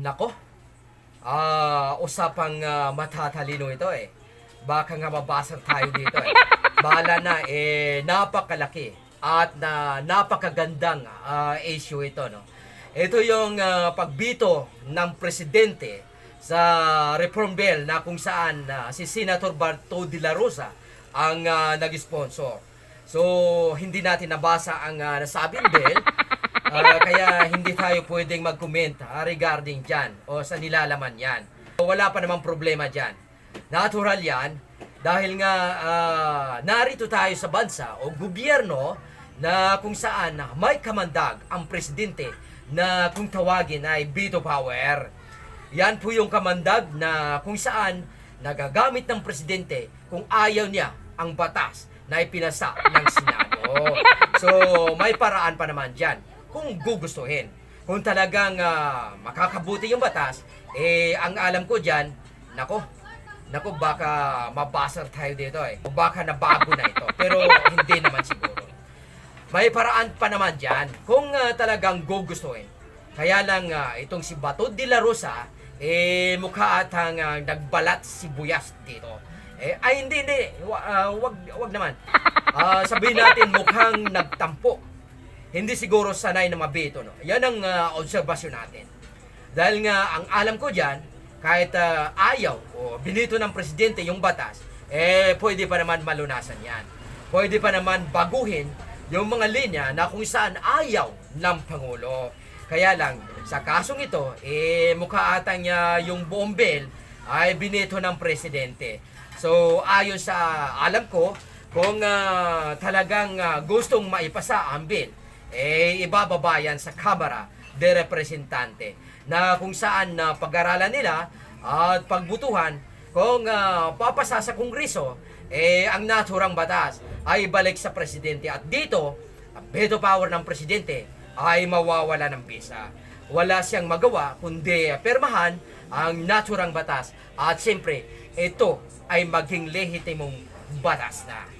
Nako, ah usapang ah, matatalino ito eh. Baka nga mabasag tayo dito eh. Bahala na, eh, napakalaki at na napakagandang ah, issue ito, no? Ito yung ah, pagbito ng presidente sa reform bill na kung saan ah, si Senator Barto de la Rosa ang ah, nag-sponsor. So, hindi natin nabasa ang ah, nasabing bill. Kaya hindi tayo pwedeng mag-comment regarding dyan o sa nilalaman yan. Wala pa namang problema dyan. Natural yan dahil nga ah, narito tayo sa bansa o gobyerno na kung saan may kamandag ang presidente na kung tawagin ay veto power. Yan po yung kamandag na kung saan nagagamit ng presidente kung ayaw niya ang batas na ipinasa ng Senado. So, may paraan pa naman dyan kung gugustuhin. Kung talagang ah, makakabuti yung batas, eh, ang alam ko dyan, nako, nako, baka mabasar tayo dito eh. O baka nabago na ito. Pero hindi naman siguro. May paraan pa naman dyan kung ah, talagang gugustuhin. Kaya lang ah, itong si Bato de la Rosa, eh mukha atang ah, nagbalat si Buyas dito. Eh, ay hindi, hindi. Ah, wag, wag naman. Ah, sabihin natin mukhang nagtampo. Hindi siguro sanay na mabito. No? Yan ang ah, obserbasyon natin. Dahil nga, ang alam ko dyan, kahit ah, ayaw o binito ng presidente yung batas, eh pwede pa naman malunasan yan. Pwede pa naman baguhin yung mga linya na kung saan ayaw ng Pangulo. Kaya lang, sa kasong ito, eh mukha ata niya yung buong bill ay binito ng presidente. So, ayon sa alam ko, kung ah, talagang ah, gustong maipasa ang bill, eh ibababa yan sa Kamara de Representante na kung saan na pag-aralan nila at pagbutuhan kung ah, papasa sa Kongreso, eh ang naturang batas ay balik sa presidente at dito, ang veto power ng presidente ay mawawala ng bisa. Wala siyang magawa kundi permahan ang naturang batas at siyempre ito ay maging lehitimong batas na.